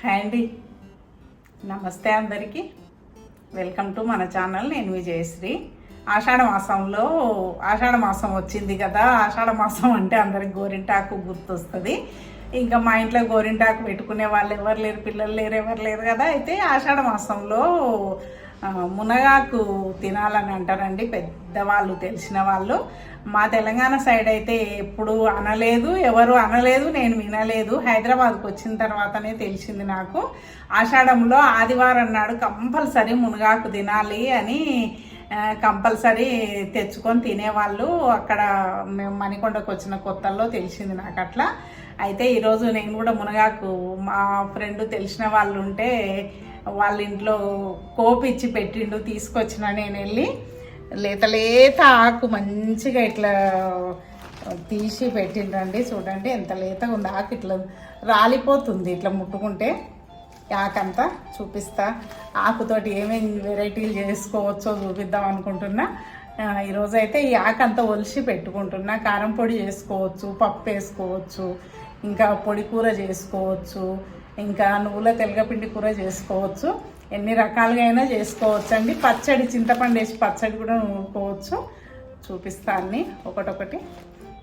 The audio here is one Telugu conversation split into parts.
హాయ్ అండి. నమస్తే అందరికీ. వెల్కమ్ టు మన ఛానల్. నేను విజయశ్రీ ఆషాఢ మాసంలో ఆషాఢ మాసం వచ్చింది కదా ఆషాఢ మాసం అంటే అందరికి గోరింటాకు గుర్తొస్తుంది. ఇంకా మా ఇంట్లో గోరింటాకు పెట్టుకునే వాళ్ళు ఎవరు లేరు పిల్లలు లేరు ఎవరు లేరు కదా. అయితే ఆషాఢ మాసంలో మునగాకు తినాలని అంటారండి. పెద్ద పెద్దవాళ్ళు తెలిసిన వాళ్ళు. మా తెలంగాణ సైడ్ అయితే ఎప్పుడు అనలేదు ఎవరు అనలేదు నేను వినలేదు. హైదరాబాద్కి వచ్చిన తర్వాతనే తెలిసింది నాకు. ఆషాఢంలో ఆదివారం నాడు కంపల్సరీ మునగాకు తినాలి అని కంపల్సరీ తెచ్చుకొని తినేవాళ్ళు. అక్కడ మేము మణికొండకు వచ్చిన కొత్తల్లో తెలిసింది నాకు అట్లా. అయితే ఈరోజు నేను కూడా మునగాకు మా ఫ్రెండ్ తెలిసిన వాళ్ళు ఉంటే వాళ్ళ ఇంట్లో కోపిచ్చి పెట్టిండు తీసుకొచ్చిన నేను వెళ్ళి. లేత లేత ఆకు మంచిగా ఇట్లా తీసి పెట్టిండ్రండి. చూడండి ఎంత లేతగా ఉంది ఆకు ఇట్లా రాలిపోతుంది. ఇట్లా ముట్టుకుంటే ఆకంతా చూపిస్తా. ఆకుతోటి ఏమేమి వెరైటీలు చేసుకోవచ్చో చూపిద్దాం అనుకుంటున్నా. ఈరోజైతే ఈరోజు అయితే ఈ ఆకంతా ఒలిసి పెట్టుకుంటున్నా. కారం పొడి చేసుకోవచ్చు పప్పు వేసుకోవచ్చు ఇంకా పొడి కూర చేసుకోవచ్చు ఇంకా నువ్వుల తెలగపిండి కూర చేసుకోవచ్చు. ఎన్ని రకాలుగా అయినా చేసుకోవచ్చు అండి పచ్చడి చింతపండు వేసి పచ్చడి కూడా నూరుకోవచ్చు. చూపిస్తా అన్ని. ఒకటొకటి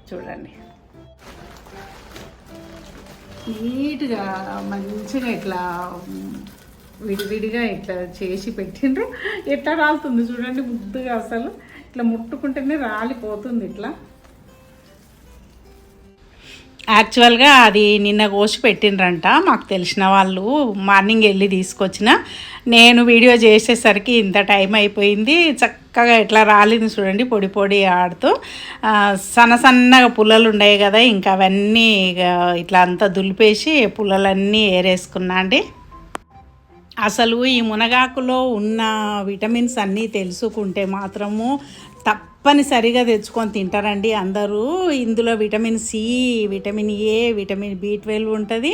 చూడండి. నీట్గా మంచిగా ఇట్లా విడివిడిగా ఇట్లా చేసి పెట్టిండ్రు. ఎట్లా రాలుతుంది చూడండి ముద్దుగా అసలు. ఇట్లా ముట్టుకుంటేనే రాలిపోతుంది ఇట్లా. యాక్చువల్గా అది నిన్న కోసి పెట్టిండ్రంట మాకు తెలిసిన వాళ్ళు మార్నింగ్ వెళ్ళి తీసుకొచ్చిన. నేను వీడియో చేసేసరికి ఇంత టైం అయిపోయింది చక్కగా ఎట్లా రాలింది చూడండి పొడి పొడి ఆడుతూ. సన్నసన్నగా సన్న సన్నగా పుల్లలు ఉండేవి కదా ఇంకా అవన్నీ ఇక ఇట్లా అంతా దులిపేసి పుల్లలన్నీ ఏరేసుకున్నా అండి. అసలు ఈ మునగాకులో ఉన్న విటమిన్స్ అన్నీ తెలుసుకుంటే మాత్రము తప్ప తప్పనిసరిగా తెచ్చుకొని తింటారండి అందరూ. ఇందులో vitamin C vitamin A vitamin B twelve ఉంటుంది.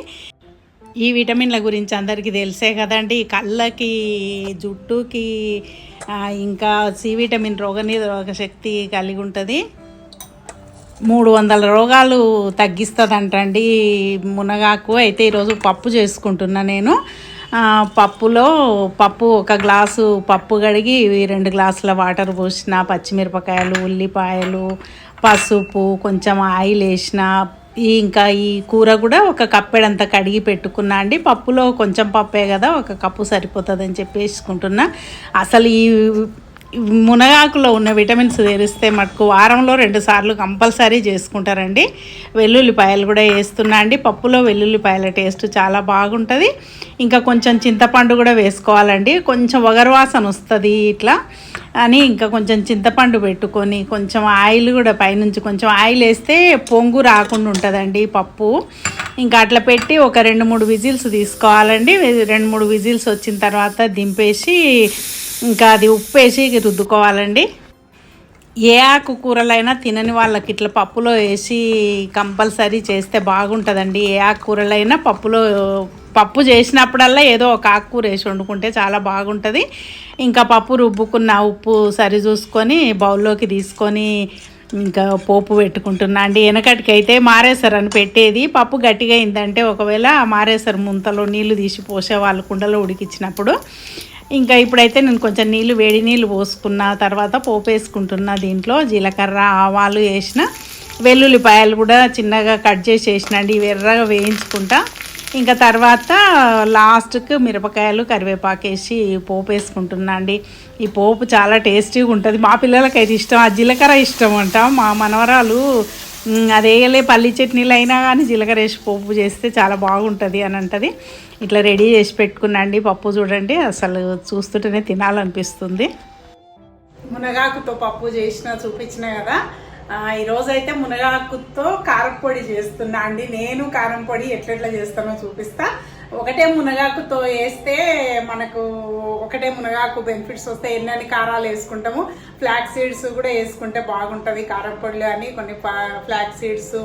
ఈ విటమిన్ల గురించి అందరికీ తెలిసే కదండి. కళ్ళకి జుట్టుకి ఇంకా సి విటమిన్ రోగనిరోధక శక్తి కలిగి ఉంటుంది. మూడు వందల రోగాలు తగ్గిస్తుందంటండి మునగాకు. అయితే ఈరోజు పప్పు చేసుకుంటున్నా నేను. పప్పులో పప్పు ఒక గ్లాసు పప్పు కడిగి రెండు గ్లాసుల వాటర్ పోసిన పచ్చిమిరపకాయలు ఉల్లిపాయలు పసుపు కొంచెం ఆయిల్ వేసిన ఈ ఇంకా ఈ కూర కూడా ఒక కప్పెడంత కడిగి పెట్టుకున్నా అండి. పప్పులో కొంచెం పప్పే కదా ఒక కప్పు సరిపోతుందని చెప్పి వేసుకుంటున్నా అసలు ఈ మునగాకులో ఉన్న విటమిన్స్ తెరిస్తే మటుకు వారంలో రెండు సార్లు కంపల్సరీ చేసుకుంటారండి. వెల్లుల్లిపాయలు కూడా వేస్తున్నా అండి. పప్పులో వెల్లుల్లిపాయల టేస్ట్ చాలా బాగుంటుంది. ఇంకా కొంచెం చింతపండు కూడా వేసుకోవాలండి. కొంచెం వగరవాసన వస్తుంది ఇట్లా అని ఇంకా కొంచెం చింతపండు పెట్టుకొని కొంచెం ఆయిల్ కూడా పైనుంచి కొంచెం ఆయిల్ వేస్తే పొంగు రాకుండా ఉంటుందండి పప్పు. ఇంకా అట్లా పెట్టి ఒక రెండు మూడు విజిల్స్ తీసుకోవాలండి. రెండు మూడు విజిల్స్ వచ్చిన తర్వాత దింపేసి ఇంకా అది ఉప్పు వేసి రుద్దుకోవాలండి. ఏ ఆకు కూరలైనా తినని వాళ్ళకి ఇట్లా పప్పులో వేసి కంపల్సరీ చేస్తే బాగుంటుందండి. ఏ ఆకుకూరలైనా పప్పులో పప్పు చేసినప్పుడల్లా ఏదో ఒక ఆకుకూర వేసి వండుకుంటే చాలా బాగుంటుంది. ఇంకా పప్పు రుబ్బుకున్న ఉప్పు సరి చూసుకొని బౌల్లోకి తీసుకొని ఇంకా పోపు పెట్టుకుంటున్నా అండి. వెనకటికి అయితే మారేసరని పెట్టేది. పప్పు గట్టిగా అయిందంటే ఒకవేళ మారేసరు ముంతలో నీళ్ళు తీసి పోసేవాళ్ళు కుండలో ఉడికిచ్చినప్పుడు ఇంకా ఇప్పుడైతే నేను కొంచెం నీళ్ళు వేడి నీళ్ళు పోసుకున్న తర్వాత పోపు వేసుకుంటున్నా దీంట్లో జీలకర్ర ఆవాలు వేసిన వెల్లుల్లిపాయలు కూడా చిన్నగా కట్ చేసి వేసినండి. ఎర్రగా వేయించుకుంటా. ఇంకా తర్వాత లాస్ట్కి మిరపకాయలు కరివేపాకు వేసి పోపు వేసుకుంటున్నా అండి. ఈ పోపు చాలా టేస్టీగా ఉంటుంది. మా పిల్లలకైతే ఇష్టం. ఆ జీలకర్ర ఇష్టం అంట. మా మనవరాలు అదేలే పల్లి చట్నీలు అయినా కానీ జీలకర్ర వేసి పోపు చేస్తే చాలా బాగుంటుంది అని అంటది. ఇట్లా రెడీ చేసి పెట్టుకున్నాండి. పప్పు చూడండి అసలు చూస్తుంటేనే తినాలనిపిస్తుంది. మునగాకుతో పప్పు చేసిన చూపించిన కదా. ఈరోజు అయితే మునగాకుతో కారపొడి చేస్తున్నా అండి. నేను కారం పొడి ఎట్లెట్లా చేస్తానో చూపిస్తా. ఒకటే మునగాకుతో వేస్తే మనకు ఒకటే మునగాకు బెనిఫిట్స్ వస్తాయి. ఎన్నని కారాలు వేసుకుంటాము. ఫ్లాక్ సీడ్స్ కూడా వేసుకుంటే బాగుంటుంది. కారం పొడిలో అని కొన్ని ఫ్లాక్ సీడ్స్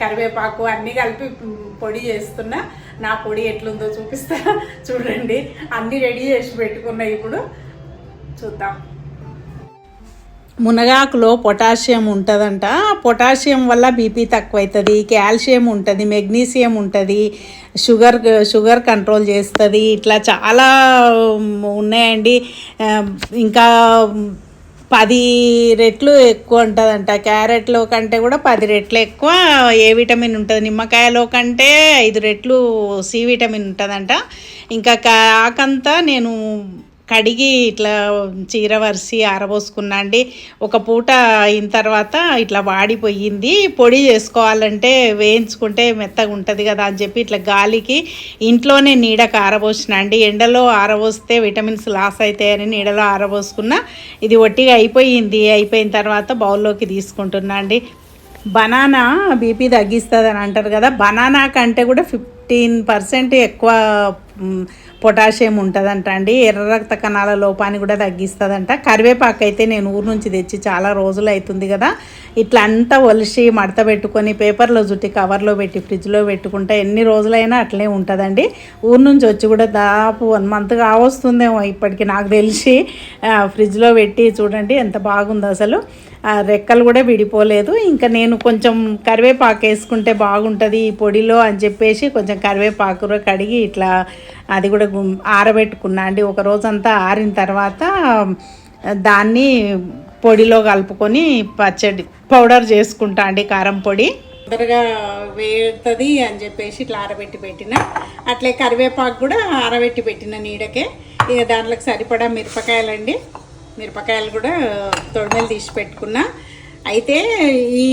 కరివేపాకు అన్నీ కలిపి పొడి చేస్తున్నా. నా పొడి ఎట్లుందో చూపిస్తా. చూడండి. అన్నీ రెడీ చేసి పెట్టుకున్నా ఇప్పుడు చూద్దాం. మునగాకులో పొటాషియం ఉంటుందంట. పొటాషియం వల్ల బీపీ తక్కువ అవుతుంది కాల్షియం ఉంటుంది మెగ్నీషియం ఉంటుంది షుగర్ షుగర్ కంట్రోల్ చేస్తుంది. ఇట్లా చాలా ఉన్నాయండి. ఇంకా పది రెట్లు ఎక్కువ ఉంటుందంట. క్యారెట్లో కంటే కూడా పది రెట్లు ఎక్కువ ఏ విటమిన్ ఉంటుంది? నిమ్మకాయలో కంటే ఐదు రెట్లు సి విటమిన్ ఉంటుందంట. ఇంకా కాకంతా నేను కడిగి ఇట్లా చీర వరిసి ఆరబోసుకున్నా అండి ఒక పూట అయిన తర్వాత ఇట్లా వాడిపోయింది. పొడి చేసుకోవాలంటే వేయించుకుంటే మెత్తగా ఉంటుంది కదా అని చెప్పి ఇట్లా గాలికి ఇంట్లోనే నీడకు ఆరబోసిన అండి ఎండలో ఆరబోస్తే విటమిన్స్ లాస్ అవుతాయని నీడలో ఆరబోసుకున్నా ఇది ఒట్టిగా అయిపోయింది. అయిపోయిన తర్వాత బౌల్లోకి తీసుకుంటున్నా అండి బనానా బీపీ తగ్గిస్తుంది అని అంటారు కదా బనానా కంటే కూడా ఫిఫ్టీన్ పర్సెంట్ ఎక్కువ పొటాషియం ఉంటుందంట అండి. ఎర్ర రక్త కణాల లోపాన్ని కూడా తగ్గిస్తుందంట. కరివేపాకు అయితే నేను ఊరు నుంచి తెచ్చి చాలా రోజులు అవుతుంది కదా. ఇట్లా అంతా ఒలిసి మడత పెట్టుకొని పేపర్లో చుట్టి కవర్లో పెట్టి ఫ్రిడ్జ్లో పెట్టుకుంటే ఎన్ని రోజులైనా అట్లే ఉంటుందండి. ఊరు నుంచి వచ్చి కూడా దాదాపు వన్ మంత్ కావస్తుందేమో ఇప్పటికి నాకు తెలిసి. ఫ్రిడ్జ్లో పెట్టి చూడండి ఎంత బాగుందో అసలు రెక్కలు కూడా విడిపోలేదు. ఇంకా నేను కొంచెం కరివేపాకు వేసుకుంటే బాగుంటుంది ఈ పొడిలో అని చెప్పేసి కొంచెం కరివేపాకు కడిగి ఇట్లా అది కూడా ఆరబెట్టుకున్నా. అండి ఒక రోజంతా ఆరిన తర్వాత దాన్ని పొడిలో కలుపుకొని పచ్చడి పౌడర్ చేసుకుంటా అండి కారం పొడి. తొందరగా వేస్తుంది అని చెప్పేసి ఇట్లా ఆరబెట్టి పెట్టిన. అట్లే కరివేపాకు కూడా ఆరబెట్టి పెట్టిన నీడకే. ఇక దాంట్లోకి సరిపడా మిరపకాయలండి. మిరపకాయలు కూడా తొడిమెలు తీసి పెట్టుకున్నా. అయితే ఈ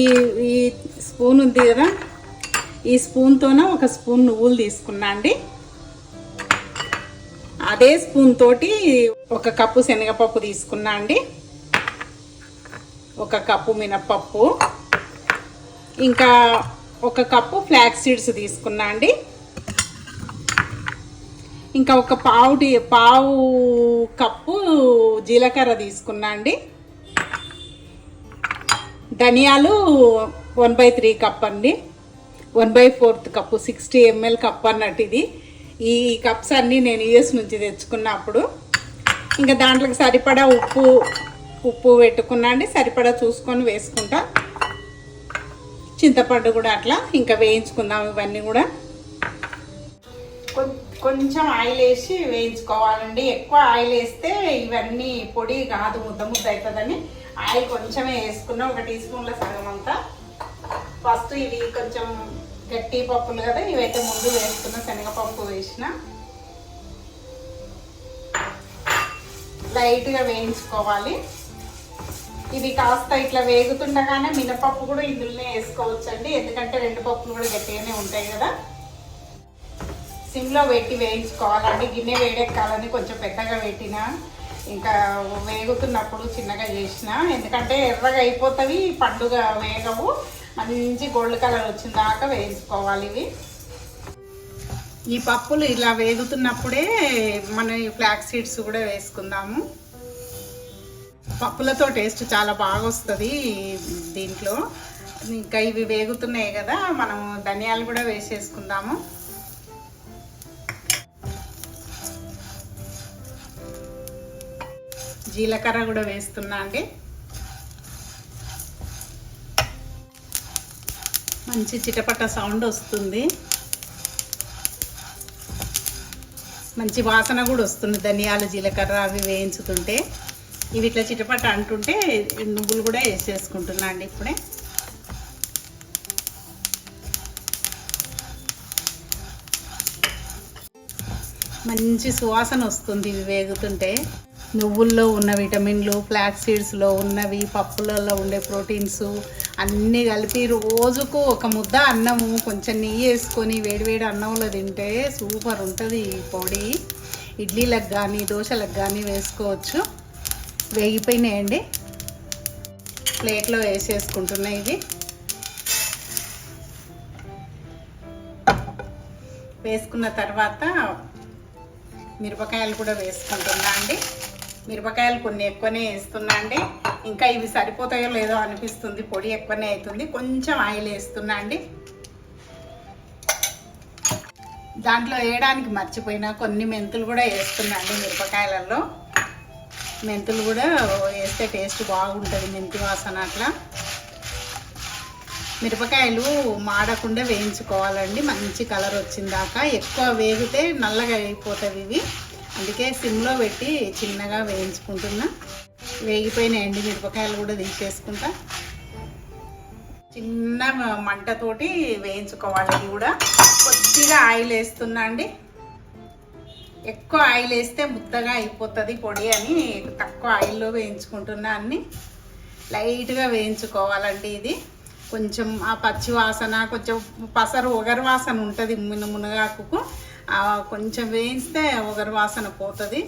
ఈ స్పూన్ ఉంది కదా ఈ స్పూన్తోన ఒక స్పూన్ నువ్వులు తీసుకున్నా అండి. అదే స్పూన్ తోటి ఒక కప్పు శనగపప్పు తీసుకున్నా అండి. ఒక కప్పు మినప్పప్పు. ఇంకా ఒక కప్పు ఫ్లాక్స్ సీడ్స్ తీసుకున్నా అండి. ఇంకా ఒక పావు టీ పావు కప్పు జీలకర్ర తీసుకున్నా అండి. ధనియాలు వన్ బై త్రీ కప్ అండి. One by fourth cup sixty ML cup అన్నట్టు ఇది. ఈ కప్స్ అన్నీ నేను యూఎస్ నుంచి తెచ్చుకున్నప్పుడు. ఇంకా దాంట్లోకి సరిపడా ఉప్పు ఉప్పు పెట్టుకున్నా అండి. సరిపడా చూసుకొని వేసుకుంటా. చింతపండు కూడా అట్లా ఇంకా వేయించుకుందాం ఇవన్నీ కూడా. కొంచెం ఆయిల్ వేసి వేయించుకోవాలండి. ఎక్కువ ఆయిల్ వేస్తే ఇవన్నీ పొడి కాదు ముద్ద ముద్ద అవుతుందని ఆయిల్ కొంచెమే వేసుకున్నాం ఒక టీ స్పూన్ల సగం అంతా. ఫస్ట్ ఇవి కొంచెం గట్టి పప్పులు కదా ఇవైతే ముందు వేసుకున్న శనగపప్పు వేసిన. లైట్గా వేయించుకోవాలి. ఇది కాస్త ఇట్లా వేగుతుండగానే మినపప్పు కూడా ఇందులోనే వేసుకోవచ్చండి. ఎందుకంటే రెండు పప్పులు కూడా గట్టిగానే ఉంటాయి కదా. సిమ్లో పెట్టి వేయించుకోవాలండి. గిన్నె వేడెక్కాలని కొంచెం పెద్దగా పెట్టిన ఇంకా వేగుతున్నప్పుడు చిన్నగా చేసిన. ఎందుకంటే ఎర్రగా అయిపోతుంది పండుగ వేగవు. మంచి గోల్డ్ కలర్ వచ్చిన దాకా వేయించుకోవాలి ఇవి. ఈ పప్పులు ఇలా వేగుతున్నప్పుడే మన ఈ ఫ్లాక్ సీడ్స్ కూడా వేసుకుందాము. పప్పులతో టేస్ట్ చాలా బాగా వస్తుంది దీంట్లో. ఇంకా ఇవి వేగుతున్నాయి కదా మనం ధనియాలు కూడా వేసేసుకుందాము. జీలకర్ర కూడా వేస్తున్నా అండి. మంచి చిటపట సౌండ్ వస్తుంది. మంచి వాసన కూడా వస్తుంది ధనియాలు జీలకర్ర అవి వేయించుతుంటే. ఇవి ఇట్లా చిటపట అంటుంటే నువ్వులు కూడా వేసేసుకుంటున్నా అండి ఇప్పుడే. మంచి సువాసన వస్తుంది ఇవి వేగుతుంటే. నువ్వుల్లో ఉన్న విటమిన్లు ఫ్లాక్ సీడ్స్లో ఉన్నవి పప్పులలో ఉండే ప్రోటీన్స్ అన్నీ కలిపి రోజుకు ఒక ముద్ద అన్నము కొంచెం నెయ్యి వేసుకొని వేడివేడి అన్నంలో తింటే సూపర్ ఉంటుంది ఈ పొడి. ఇడ్లీలకు కానీ దోశలకు కానీ వేసుకోవచ్చు. వేగిపోయినాయండి. ప్లేట్లో వేసేసుకుంటున్నాయి ఇది. వేసుకున్న తర్వాత మిరపకాయలు కూడా వేసుకుంటున్నా అండి. మిరపకాయలు కొన్ని ఎక్కువనే వేస్తున్నా అండి. ఇంకా ఇవి సరిపోతాయో లేదో అనిపిస్తుంది. పొడి ఎక్కువనే అవుతుంది. కొంచెం ఆయిల్ వేస్తున్నా అండి. దాంట్లో వేయడానికి మర్చిపోయినా కొన్ని మెంతులు కూడా వేస్తున్నా అండి మిరపకాయలలో. మెంతులు కూడా వేస్తే టేస్ట్ బాగుంటుంది మెంతి వాసన అట్లా. మిరపకాయలు మాడకుండా వేయించుకోవాలండి. మంచి కలర్ వచ్చిందాక ఎక్కువ వేగితే నల్లగా అయిపోతుంది ఇవి. అందుకే సిమ్లో పెట్టి చిన్నగా వేయించుకుంటున్నా. వేగిపోయిన ఎండి మిరపకాయలు కూడా తీసేసుకుంటా. చిన్న మంటతోటి వేయించుకోవాలి ఇవి కూడా. కొద్దిగా ఆయిల్ వేస్తున్నా అండి. ఎక్కువ ఆయిల్ వేస్తే ముద్దగా అయిపోతుంది పొడి అని తక్కువ ఆయిల్లో వేయించుకుంటున్నా అన్ని. లైట్గా వేయించుకోవాలండి ఇది. కొంచెం ఆ పచ్చి వాసన కొంచెం పసరు ఒగరు వాసన ఉంటుంది మున మునగాకుకు కొంచెం వేయిస్తే ఒగరు వాసన పోతుంది.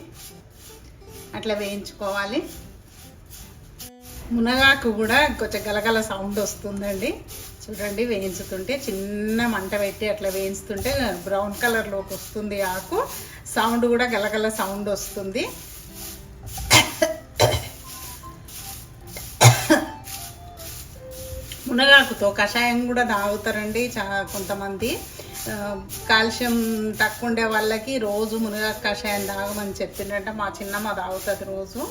అట్లా వేయించుకోవాలి. మునగాకు కూడా కొంచెం గలగల సౌండ్ వస్తుందండి. చూడండి వేయించుతుంటే చిన్న మంట పెట్టి అట్లా వేయించుతుంటే బ్రౌన్ కలర్లోకి వస్తుంది ఆకు. సౌండ్ కూడా గలగల సౌండ్ వస్తుంది. మునగాకుతో కషాయం కూడా తాగుతారండి చా కొంతమంది. కాల్షియం తక్కువ ఉండే వాళ్ళకి రోజు మునగ కషాయం తాగమని చెప్పిండ్రంట మా చిన్నమ్మ తాగుతుంది రోజు.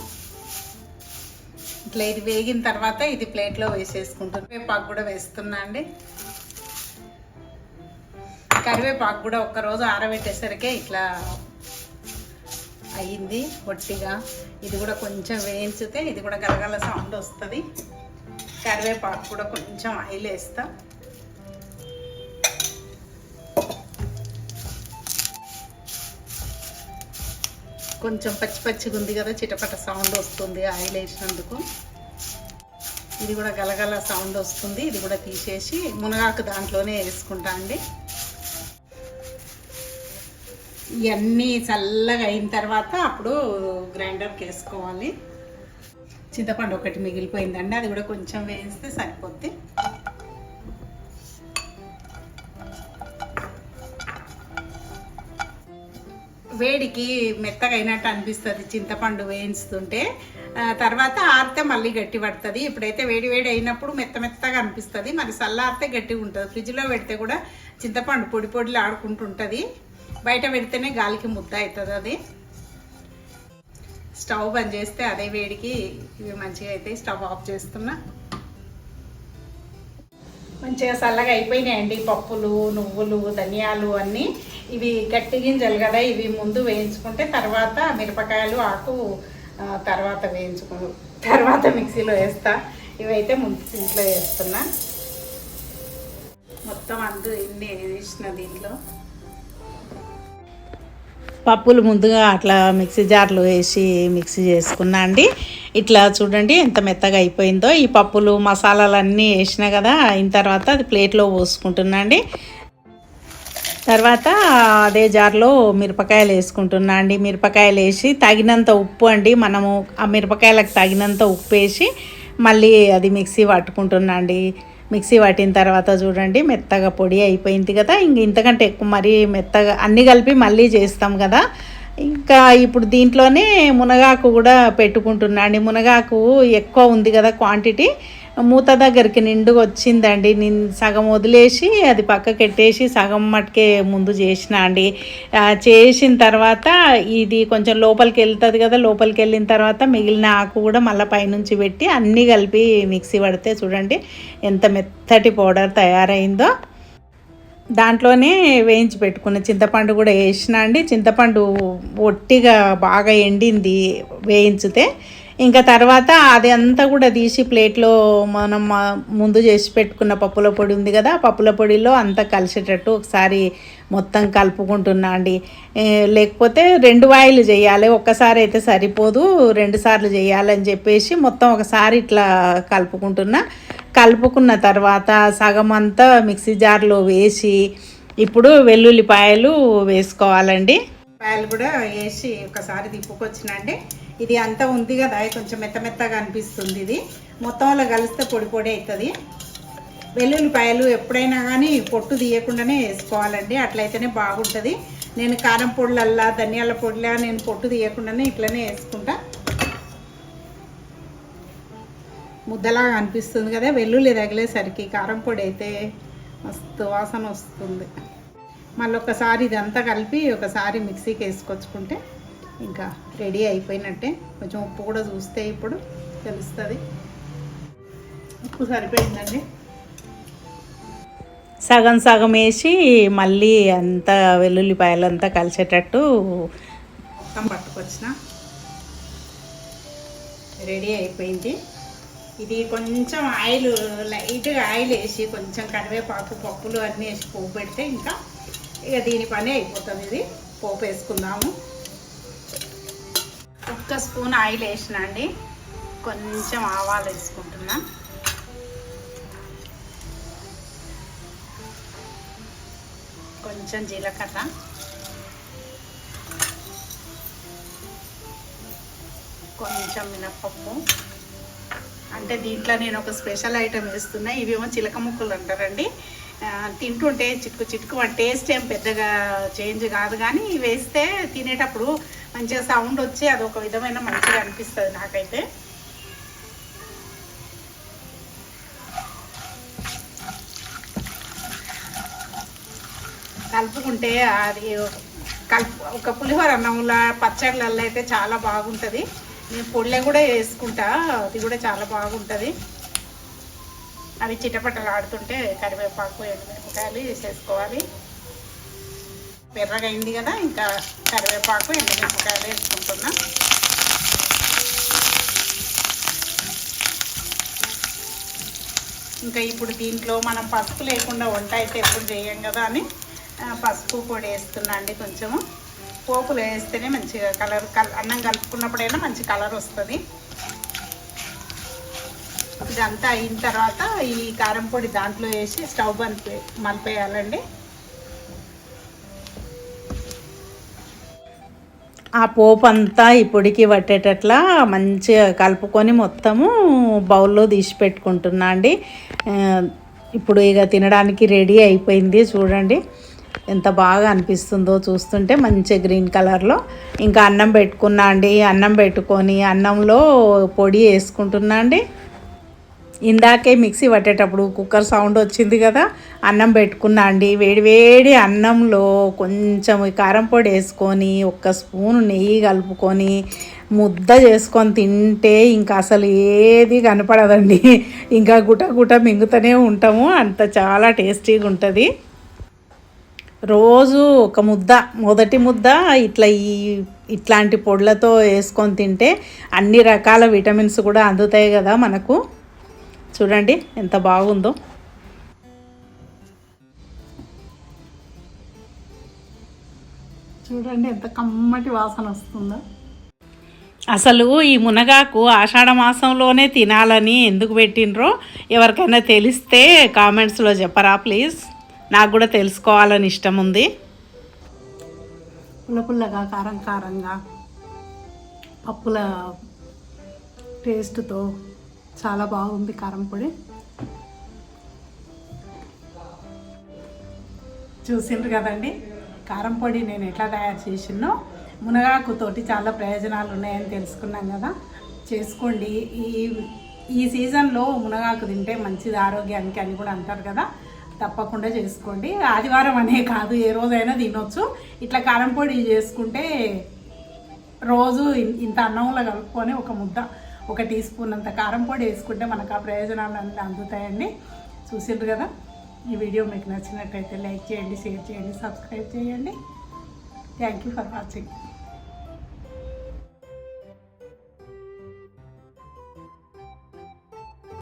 ఇట్లా ఇది వేగిన తర్వాత ఇది ప్లేట్లో వేసేసుకుంటుంది. కరివేపాకు కూడా వేస్తున్నా అండి. కరివేపాకు కూడా ఒక్కరోజు ఆరబెట్టేసరికే ఇట్లా అయ్యింది పొట్టిగా ఇది కూడా కొంచెం వేయించితే ఇది కూడా గలగల సౌండ్ వస్తుంది. కరివేపాకు కూడా కొంచెం ఆయిల్ వేస్తాం. కొంచెం పచ్చి పచ్చిగా ఉంది కదా చిటపట సౌండ్ వస్తుంది ఆయిల్ వేసినందుకు. ఇది కూడా గలగల సౌండ్ వస్తుంది ఇది కూడా తీసేసి మునగాకు దాంట్లోనే వేసుకుంటా అండి. ఇవన్నీ చల్లగా అయిన తర్వాత అప్పుడు గ్రైండర్కి వేసుకోవాలి. చింతపండు ఒకటి మిగిలిపోయిందండి అది కూడా కొంచెం వేస్తే సరిపోద్ది. వేడికి మెత్తగా అయినట్టు అనిపిస్తుంది. చింతపండు వేయించుతుంటే తర్వాత ఆరితే మళ్ళీ గట్టి పడుతుంది. ఇప్పుడైతే వేడి వేడి అయినప్పుడు మెత్త మెత్తగా అనిపిస్తుంది. మరి చల్లారితే గట్టిగా ఉంటుంది. ఫ్రిడ్జ్లో పెడితే కూడా చింతపండు పొడి పొడిలు ఆడుకుంటుంటుంది. బయట పెడితేనే గాలికి ముద్ద అవుతుంది అది. స్టవ్ బంద్ చేస్తే అదే వేడికి ఇవి మంచిగా అవుతాయి స్టవ్ ఆఫ్ చేస్తున్నా. మంచిగా చల్లగా అయిపోయినాయండి. పప్పులు నువ్వులు ధనియాలు అన్నీ. ఇవి గట్టి గింజలు కదా ఇవి ముందు వేయించుకుంటే తర్వాత మిరపకాయలు ఆకు తర్వాత వేయించుకు తర్వాత మిక్సీలో వేస్తా. ఇవైతే ముందు ఇంట్లో వేస్తున్నా. మొత్తం అందు ఇన్ని వేసిన దీంట్లో. పప్పులు ముందుగా అట్లా మిక్సీ జార్లో వేసి మిక్సీ చేసుకున్నా అండి. ఇట్లా చూడండి ఎంత మెత్తగా అయిపోయిందో. ఈ పప్పులు మసాలాలు అన్నీ వేసిన కదా అయిన తర్వాత అది ప్లేట్లో పోసుకుంటున్నా అండి. తర్వాత అదే జార్లో మిరపకాయలు వేసుకుంటున్నా అండి. మిరపకాయలు వేసి తగినంత ఉప్పు అండి. మనము ఆ మిరపకాయలకు తగినంత ఉప్పు వేసి మళ్ళీ అది మిక్సీ పట్టుకుంటున్నా అండి. మిక్సీ పట్టిన తర్వాత చూడండి మెత్తగా పొడి అయిపోయింది కదా. ఇంక ఇంతకంటే ఎక్కువ మరీ మెత్తగా అన్నీ కలిపి మళ్ళీ చేస్తాం కదా. ఇంకా ఇప్పుడు దీంట్లోనే మునగాకు కూడా పెట్టుకుంటున్నా అండి. మునగాకు ఎక్కువ ఉంది కదా క్వాంటిటీ. మూత దగ్గరికి నిండుగా వచ్చిందండి. నేను సగం వదిలేసి అది పక్కకెట్టేసి సగం మట్టుకే ముందు చేసిన అండి. చేసిన తర్వాత ఇది కొంచెం లోపలికి వెళ్తుంది కదా లోపలికి వెళ్ళిన తర్వాత మిగిలిన ఆకు కూడా మళ్ళీ పైనుంచి పెట్టి అన్నీ కలిపి మిక్సీ పడితే చూడండి ఎంత మెత్తటి పౌడర్ తయారైందో. దాంట్లోనే వేయించి పెట్టుకున్న చింతపండు కూడా వేసిన అండి. చింతపండు ఒట్టిగా బాగా ఎండింది వేయించితే. ఇంకా తర్వాత అది అంతా కూడా తీసి ప్లేట్లో మనం ముందు చేసి పెట్టుకున్న పప్పుల పొడి ఉంది కదా పప్పుల పొడిలో అంతా కలిసేటట్టు ఒకసారి మొత్తం కలుపుకుంటున్నా అండి. లేకపోతే రెండు వాయిలు చేయాలి ఒక్కసారి అయితే సరిపోదు రెండు సార్లు చేయాలని చెప్పేసి మొత్తం ఒకసారి ఇట్లా కలుపుకుంటున్నా. కలుపుకున్న తర్వాత సగం అంతా మిక్సీ జార్లో వేసి ఇప్పుడు వెల్లుల్లిపాయలు వేసుకోవాలండి. పాయలు కూడా వేసి ఒకసారి తిప్పుకొచ్చినండి ఇది అంతా ఉంది కదా కొంచెం మెత్త మెత్తగా అనిపిస్తుంది ఇది. మొత్తంలో కలిస్తే పొడి పొడి అవుతుంది వెల్లుల్లిపాయలు ఎప్పుడైనా కానీ పొట్టు తీయకుండానే వేసుకోవాలండి అట్లయితేనే బాగుంటుంది. నేను కారం పొడులల్లా ధనియాల పొడిలా నేను పొట్టు తీయకుండానే ఇట్లనే వేసుకుంటా. ముద్దలాగా అనిపిస్తుంది కదా వెల్లుల్లి తగిలేసరికి కారం పొడి అయితే మస్తు వాసన వస్తుంది. మళ్ళీ ఒకసారి ఇదంతా కలిపి ఒకసారి మిక్సీకి వేసుకొచ్చుకుంటే ఇంకా రెడీ అయిపోయినట్టే. కొంచెం ఉప్పు కూడా చూస్తే ఇప్పుడు తెలుస్తుంది. ఉప్పు సరిపోయిందండి. సగం సగం వేసి మళ్ళీ అంతా వెల్లుల్లిపాయలు అంతా కలిసేటట్టు మొత్తం పట్టుకొచ్చిన. రెడీ అయిపోయింది. ఇది కొంచెం ఆయిల్ లైట్గా ఆయిల్ వేసి కొంచెం కరివేపాకు పప్పులు అన్నీ వేసి పోపు పెడితే ఇంకా ఇక దీని పని అయిపోతుంది ఇది. పోపు వేసుకుందాము. ఒక్క స్పూన్ ఆయిల్ వేసిన అండి. కొంచెం ఆవాలు వేసుకుంటున్నా. కొంచెం జీలకర్ర. కొంచెం మినప్పప్పు. అంటే దీంట్లో నేను ఒక స్పెషల్ ఐటెం వేస్తున్నా ఇవేమో చిలక ముక్కలు అంటారండి. తింటుంటే చిటుకు చిటుకు వాటి టేస్ట్ ఏం పెద్దగా చేంజ్ కాదు. కానీ ఇవి వేస్తే తినేటప్పుడు మంచిగా సౌండ్ వచ్చి అది ఒక విధమైన మంచిగా అనిపిస్తుంది నాకైతే. కలుపుకుంటే అది కలుపు ఒక పులిహోర అన్నంలో పచ్చళ్ళల్లో అయితే చాలా బాగుంటుంది. నేను పొడిలో కూడా వేసుకుంటా అది కూడా చాలా బాగుంటుంది. అవి చిటపటలు ఆడుతుంటే కరివేపాకు ఎండుమిరపకాయలు వేసేసుకోవాలి. ఎర్రగైంది కదా ఇంకా కరివేపాకు ఎండుమిరపకాయలు వేసుకుంటున్నా. ఇంకా ఇప్పుడు దీంట్లో మనం పసుపు లేకుండా వంట అయితే ఎప్పుడు చేయం కదా అని పసుపు పొడి వేస్తున్నా అండి కొంచెము. పోపులు వేస్తేనే మంచిగా కలర్ కల్ అన్నం కలుపుకున్నప్పుడైనా మంచి కలర్ వస్తుంది. ఇదంతా అయిన తర్వాత ఈ కారం పొడి దాంట్లో వేసి స్టవ్ బంద్ మలిపేయాలండి. ఆ పోపు అంతా ఈ పొడికి పట్టేటట్లా మంచిగా కలుపుకొని మొత్తము బౌల్లో తీసి పెట్టుకుంటున్నా అండి. ఇప్పుడు ఇక తినడానికి రెడీ అయిపోయింది చూడండి. ఎంత బాగా అనిపిస్తుందో చూస్తుంటే మంచి గ్రీన్ కలర్లో. ఇంకా అన్నం పెట్టుకున్నా అండి. అన్నం పెట్టుకొని అన్నంలో పొడి వేసుకుంటున్నా అండి. ఇందాకే మిక్సీ పట్టేటప్పుడు కుక్కర్ సౌండ్ వచ్చింది కదా అన్నం పెట్టుకున్నా అండి. వేడివేడి అన్నంలో కొంచెం కారం పొడి వేసుకొని ఒక్క స్పూన్ నెయ్యి కలుపుకొని ముద్ద చేసుకొని తింటే ఇంకా అసలు ఏది కనపడదండి. ఇంకా గుట గుట మింగుతూనే ఉంటాము. అంత చాలా టేస్టీగా ఉంటుంది. రోజు ఒక ముద్ద మొదటి ముద్ద ఇట్లా ఈ ఇట్లాంటి పొడులతో వేసుకొని తింటే అన్ని రకాల విటమిన్స్ కూడా అందుతాయి కదా మనకు. చూడండి ఎంత బాగుందో. చూడండి ఎంత కమ్మటి వాసన వస్తుందో. అసలు ఈ మునగాకు ఆషాఢ మాసంలోనే తినాలని ఎందుకు పెట్టినరో ఎవరికైనా తెలిస్తే కామెంట్స్లో చెప్పరా ప్లీజ్. నాకు కూడా తెలుసుకోవాలని ఇష్టం ఉంది. పుల్ల పుల్లగా కారం కారంగా పప్పుల టేస్ట్తో చాలా బాగుంది కారం పొడి. చూసిండ్రు కదండి? కారం పొడి నేను ఎట్లా తయారు చేసినో మునగాకుతోటి చాలా ప్రయోజనాలు ఉన్నాయని తెలుసుకున్నాం కదా. చేసుకోండి. ఈ ఈ సీజన్లో మునగాకు తింటే మంచిది ఆరోగ్యానికి అని కూడా అంటారు కదా. తప్పకుండా చేసుకోండి. ఆదివారం అనే కాదు ఏ రోజైనా తినొచ్చు. ఇట్లా కారం పొడి చేసుకుంటే రోజు ఇంత అన్నంలో కలుపుకొని ఒక ముద్ద ఒక టీ స్పూన్ అంత కారం పొడి వేసుకుంటే మనకు ఆ ప్రయోజనాలు అన్నీ అందుతాయండి. చూసిండ్రు కదా? ఈ వీడియో మీకు నచ్చినట్టయితే లైక్ చేయండి షేర్ చేయండి సబ్స్క్రైబ్ చేయండి. Thank you for watching